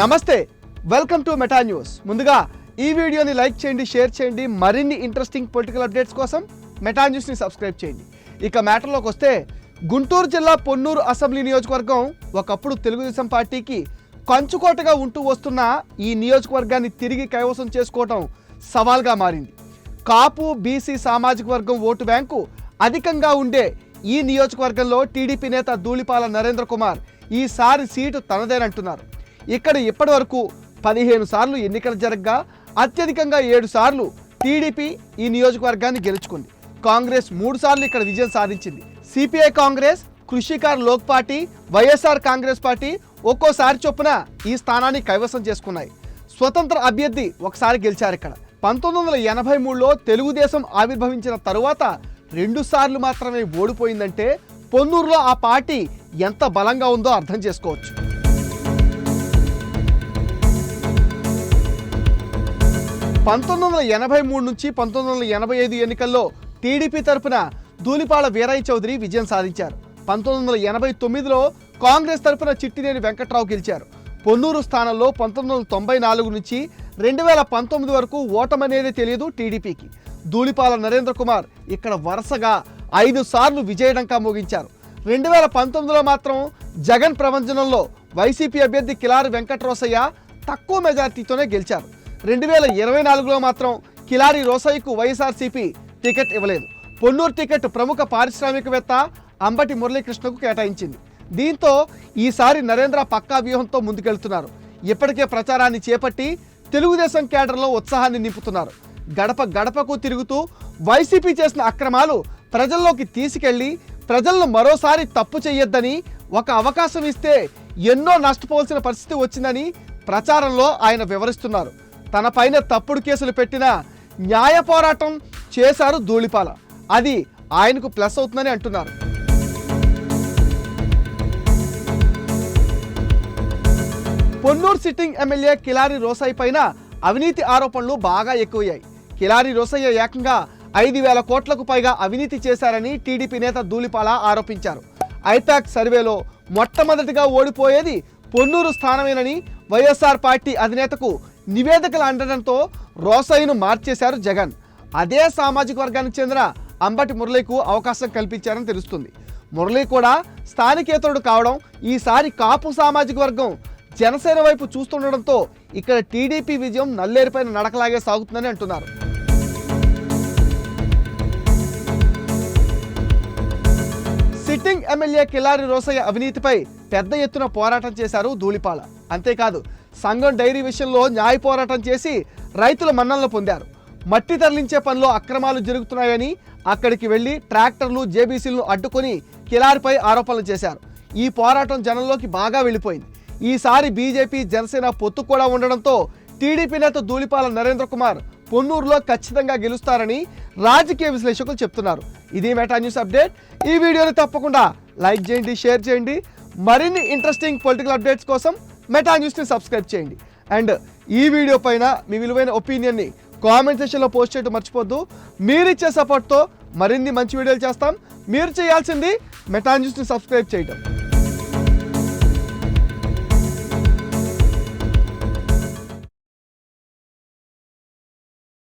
నమస్తే welcome to meta news. ముందుగా ఈ వీడియోని లైక్ చేయండి షేర్ చేయండి మరిన్ని ఇంట్రెస్టింగ్ పొలిటికల్ అప్డేట్స్ కోసం మెటా న్యూస్ని సబ్స్క్రైబ్ చేయండి. ఇక మ్యాటర్లోకి వస్తే గుంటూరు జిల్లా పొన్నూరు అసెంబ్లీ నియోజకవర్గం ఒకప్పుడు తెలుగుదేశం పార్టీకి కంచుకోటగా ఉంటూ వస్తున్న ఈ నియోజకవర్గాన్ని తిరిగి కైవసం చేసుకోవటం సవాల్గా మారింది. కాపు బీసీ సామాజిక వర్గం ఓటు బ్యాంకు అధికంగా ఉండే ఈ నియోజకవర్గంలో టీడీపీ నేత ధూళిపాల నరేంద్ర కుమార్ ఈసారి సీటు తనదేనంటున్నారు. ఇక్కడ ఇప్పటి వరకు పదిహేను సార్లు ఎన్నికలు జరగగా అత్యధికంగా ఏడు సార్లు టీడీపీ ఈ నియోజకవర్గాన్ని గెలుచుకుంది. కాంగ్రెస్ మూడు సార్లు ఇక్కడ విజయం సాధించింది. CPI Congress Krishikar Lok party YSR Congress party ఒక్కోసారి చొప్పున ఈ స్థానాన్ని కైవసం చేసుకున్నాయి. స్వతంత్ర అభ్యర్థి ఒకసారి గెలిచారు ఇక్కడ. పంతొమ్మిది వందల ఎనభై మూడులో తెలుగుదేశం ఆవిర్భవించిన తరువాత రెండు సార్లు మాత్రమే ఓడిపోయిందంటే పొన్నూరులో ఆ పార్టీ ఎంత బలంగా ఉందో అర్థం చేసుకోవచ్చు. పంతొమ్మిది వందల ఎనభై మూడు నుంచి పంతొమ్మిది వందల ఎనభై ఐదు ఎన్నికల్లో టీడీపీ తరపున ధూలిపాల వీరయ్య చౌదరి విజయం సాధించారు. పంతొమ్మిది వందల ఎనభై తొమ్మిదిలో కాంగ్రెస్ తరపున చిట్టినేని వెంకట్రావు గెలిచారు. పొన్నూరు స్థానంలో పంతొమ్మిది వందల తొంభై నాలుగు నుంచి రెండు వేల పంతొమ్మిది వరకు ఓటమనేది తెలియదు టీడీపీకి. ధూళిపాల నరేంద్ర కుమార్ ఇక్కడ వరుసగా ఐదు సార్లు విజయడంకా మోగించారు. రెండు వేల పంతొమ్మిదిలో మాత్రం జగన్ ప్రపంచంలో వైసీపీ అభ్యర్థి కిలారి వెంకట్రోసయ్య తక్కువ మెజార్టీతోనే గెలిచారు. రెండు వేల ఇరవై నాలుగులో మాత్రం కిలారి రోసయ్యకు వైఎస్ఆర్సీపీ టికెట్ ఇవ్వలేదు. పొన్నూరు టికెట్ ప్రముఖ పారిశ్రామికవేత్త అంబటి మురళీకృష్ణకు కేటాయించింది. దీంతో ఈసారి నరేంద్ర పక్కా వ్యూహంతో ముందుకెళ్తున్నారు. ఇప్పటికే ప్రచారాన్ని చేపట్టి తెలుగుదేశం కేడర్లో ఉత్సాహాన్ని నింపుతున్నారు. గడప గడపకు తిరుగుతూ వైసీపీ చేసిన అక్రమాలు ప్రజల్లోకి తీసుకెళ్ళి ప్రజలను మరోసారి తప్పు చేయొద్దని ఒక అవకాశం ఇస్తే ఎన్నో నష్టపోవాల్సిన పరిస్థితి వచ్చిందని ప్రచారంలో ఆయన వివరిస్తున్నారు. తన పైన తప్పుడు కేసులు పెట్టిన న్యాయ పోరాటం చేశారు ధూళిపాల. అది ఆయనకు ప్లస్ అవుతుందని అంటున్నారు. పొన్నూరు సిట్టింగ్ ఎమ్మెల్యే కిలారి రోసయ్య పైన అవినీతి ఆరోపణలు బాగా ఎక్కువయ్యాయి. కిలారి రోసయ్య ఏకంగా ఐదు వేల కోట్లకు పైగా అవినీతి చేశారని టీడీపీ నేత ధూళిపాల ఆరోపించారు. ఐటాక్ సర్వేలో మొట్టమొదటిగా ఓడిపోయేది పొన్నూరు స్థానమేనని వైఎస్ఆర్ పార్టీ అధినేతకు నివేదికలు అందడంతో రోసయ్యను మార్చేశారు జగన్. అదే సామాజిక వర్గానికి చెందిన అంబటి మురళికు అవకాశం కల్పించారని తెలుస్తుంది. మురళి కూడా స్థానికేతరుడు కావడం ఈసారి కాపు సామాజిక వర్గం జనసేన వైపు చూస్తుండడంతో ఇక్కడ టీడీపీ విజయం నల్లేరిపైన నడకలాగే సాగుతుందని అంటున్నారు. సిట్టింగ్ ఎమ్మెల్యే కిలారి రోసయ్య అవినీతిపై పెద్ద ఎత్తున పోరాటం చేశారు ధూళిపాల. అంతేకాదు సంఘం డైరీ విషయంలో న్యాయ పోరాటం చేసి రైతుల మన్ననలు పొందారు. మట్టి తరలించే పనిలో అక్రమాలు జరుగుతున్నాయని అక్కడికి వెళ్ళి ట్రాక్టర్లు జేబీసీలను అడ్డుకొని కిలారిపై ఆరోపణలు చేశారు. ఈ పోరాటం జనంలోకి బాగా వెళ్ళిపోయింది. ఈసారి బీజేపీ జనసేన పొత్తు కూడా ఉండడంతో టీడీపీ నేత ధూళిపాల నరేంద్ర కుమార్ పొన్నూరులో ఖచ్చితంగా గెలుస్తారని రాజకీయ విశ్లేషకులు చెప్తున్నారు. ఇది మెటా న్యూస్ అప్డేట్. ఈ వీడియోని తప్పకుండా లైక్ చేయండి షేర్ చేయండి. మరిన్ని ఇంట్రెస్టింగ్ పొలిటికల్ అప్డేట్స్ కోసం మెటా న్యూస్ని సబ్స్క్రైబ్ చేయండి. అండ్ ఈ వీడియో పైన మీ విలువైన ఒపీనియన్ని కామెంట్ సెక్షన్లో పోస్ట్ చేయడం మర్చిపోద్దు. మీరిచ్చే సపోర్ట్తో మరిన్ని మంచి వీడియోలు చేస్తాం. మీరు చేయాల్సింది మెటా న్యూస్ని సబ్స్క్రైబ్ చేయటం.